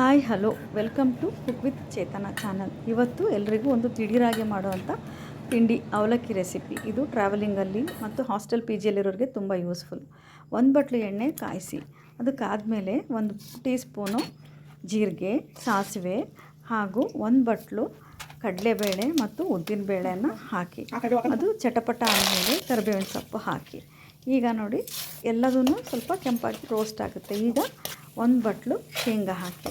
Hi, hello. Welcome to cook with Chetana channel. ಇವತ್ತು ಎಲ್ರಿಗೂ ಒಂದು ದಿಢೀರಾಗಿ ಮಾಡುವಂಥ ತಿಂಡಿ ಅವಲಕ್ಕಿ ರೆಸಿಪಿ. ಇದು ಟ್ರಾವೆಲಿಂಗಲ್ಲಿ ಮತ್ತು ಹಾಸ್ಟೆಲ್ ಪಿ ಜಿಯಲ್ಲಿರೋರಿಗೆ ತುಂಬ ಯೂಸ್ಫುಲ್. ಒಂದು ಬಟ್ಲು ಎಣ್ಣೆ ಕಾಯಿಸಿ, ಅದಕ್ಕಾದಮೇಲೆ ಒಂದು ಟೀ ಸ್ಪೂನು ಜೀರಿಗೆ, ಸಾಸಿವೆ ಹಾಗೂ ಒಂದು ಬಟ್ಲು ಕಡಲೆಬೇಳೆ ಮತ್ತು ಉದ್ದಿನಬೇಳೆಯನ್ನು ಹಾಕಿ. ಅದು ಚಟಪಟ ಆದಮೇಲೆ ಕರಿಬೇವಿನ ಸೊಪ್ಪು ಹಾಕಿ. ಈಗ ನೋಡಿ ಎಲ್ಲದೂ ಸ್ವಲ್ಪ ಕೆಂಪಾಗಿ ರೋಸ್ಟ್ ಆಗುತ್ತೆ. ಈಗ ಒಂದು ಬಟ್ಲು ಶೇಂಗಾ ಹಾಕಿ.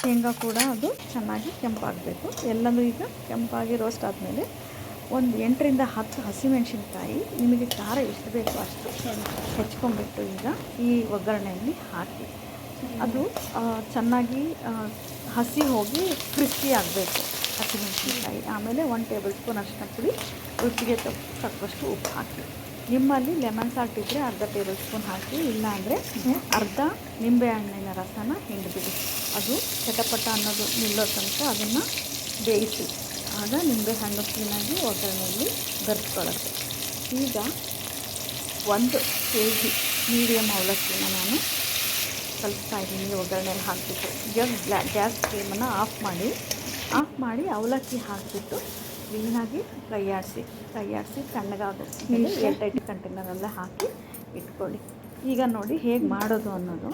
ಶೇಂಗಾ ಕೂಡ ಅದು ಚೆನ್ನಾಗಿ ಕೆಂಪಾಗಬೇಕು. ಎಲ್ಲನೂ ಈಗ ಕೆಂಪಾಗಿ ರೋಸ್ಟ್ ಆದಮೇಲೆ ಒಂದು ಎಂಟರಿಂದ ಹತ್ತು ಹಸಿಮೆಣಸಿನ್ಕಾಯಿ, ನಿಮಗೆ ಖಾರ ಎಷ್ಟು ಬೇಕೋ ಅಷ್ಟು ಹೆಚ್ಕೊಂಡ್ಬಿಟ್ಟು ಈಗ ಈ ಒಗ್ಗರಣೆಯಲ್ಲಿ ಹಾಕಿ. ಅದು ಚೆನ್ನಾಗಿ ಹಸಿ ಹೋಗಿ ಕ್ರಿಸ್ಪಿ ಆಗಬೇಕು ಹಸಿಮೆಣಸಿನ್ಕಾಯಿ. ಆಮೇಲೆ ಒನ್ ಟೇಬಲ್ ಸ್ಪೂನ್ ಅರಿಶಿನ ಪುಡಿ, ರುಚಿಗೆ ತಕ್ಕ ತಕ್ಕಷ್ಟು ಉಪ್ಪು ಹಾಕಿ. ನಿಮ್ಮಲ್ಲಿ ಲೆಮನ್ ಸಾಲ್ಟ್ ಇದ್ದರೆ ಅರ್ಧ ಟೇಬಲ್ ಸ್ಪೂನ್ ಹಾಕಿ ಇಲ್ಲ ಅಂದರೆ ಅರ್ಧ ನಿಂಬೆ ಹಣ್ಣಿನ ರಸನ ಹಿಂಡ್ಬಿಡಿ. ಅದು ಚಟಪಟ ಅನ್ನೋದು ನಿಲ್ಲೋ ತನಕ ಅದನ್ನು ಬೇಯಿಸಿ. ಆಗ ನಿಂಬೆ ಹಣ್ಣು ಕ್ಲೀನಾಗಿ ಒಗ್ಗರಣೆಯಲ್ಲಿ ಬೆರೆಸ್ಕೊಳ್ಳುತ್ತೆ ಈಗ ಒಂದು ಕೆ ಜಿ ಮೀಡಿಯಮ್ ಅವಲಕ್ಕಿನ ನಾನು ಕಲಿಸ್ತಾ ಇದ್ದೀನಿ ಒಗ್ಗರಣೆಯಲ್ಲಿ ಹಾಕಿಬಿಟ್ಟು. ಗ್ಲಾ, ಗ್ಯಾಸ್ ಫ್ಲೇಮನ್ನು ಆಫ್ ಮಾಡಿ ಆಫ್ ಮಾಡಿ ಅವಲಕ್ಕಿ ಹಾಕಿಬಿಟ್ಟು ಕ್ಲೀನಾಗಿ ಫ್ರೈ ಆಡಿಸಿ ಫ್ರೈ ಆಡಿಸಿ ತಣ್ಣಗಾಗುತ್ತೆ ಏರ್ಟೈಟ್ ಕಂಟೈನರೆಲ್ಲ ಹಾಕಿ ಇಟ್ಕೊಳ್ಳಿ. ಈಗ ನೋಡಿ ಹೇಗೆ ಮಾಡೋದು ಅನ್ನೋದು.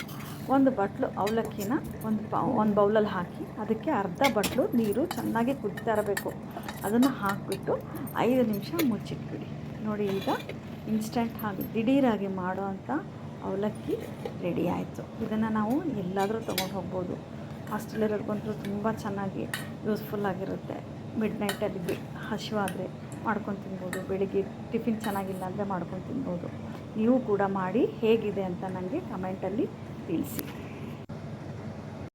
ಒಂದು ಬಟ್ಲು ಅವಲಕ್ಕಿನ ಒಂದು ಪಾ ಒಂದು ಬೌಲಲ್ಲಿ ಹಾಕಿ ಅದಕ್ಕೆ ಅರ್ಧ ಬಟ್ಲು ನೀರು ಚೆನ್ನಾಗಿ ಕುದಿತಾ ಇರಬೇಕು. ಅದನ್ನು ಹಾಕಿಬಿಟ್ಟು ಐದು ನಿಮಿಷ ಮುಚ್ಚಿಟ್ಬಿಡಿ. ನೋಡಿ ಈಗ ಇನ್ಸ್ಟಂಟ್ ಹಾಗೆ ದಿಢೀರಾಗಿ ಮಾಡೋ ಅಂಥ ಅವಲಕ್ಕಿ ರೆಡಿ ಆಯಿತು. ಇದನ್ನು ನಾವು ಎಲ್ಲಾದರೂ ತೊಗೊಂಡು ಹೋಗ್ಬೋದು. ಹಾಸ್ಟೆಲಿರೋರ್ಗಂತೂ ತುಂಬ ಚೆನ್ನಾಗಿ ಯೂಸ್ಫುಲ್ ಆಗಿರುತ್ತೆ. ಮಿಡ್ ನೈಟಲ್ಲಿ ಬಿ ಹಸಿವಾದರೆ ಮಾಡ್ಕೊಂಡು ತಿನ್ಬೋದು, ಬೆಳಿಗ್ಗೆ ಟಿಫಿನ್ ಚೆನ್ನಾಗಿಲ್ಲ ಅಂದರೆ ಮಾಡ್ಕೊಂಡು ತಿನ್ಬೋದು. ನೀವು ಕೂಡ ಮಾಡಿ ಹೇಗಿದೆ ಅಂತ ನನಗೆ ಕಮೆಂಟಲ್ಲಿ ತಿಳಿಸಿ.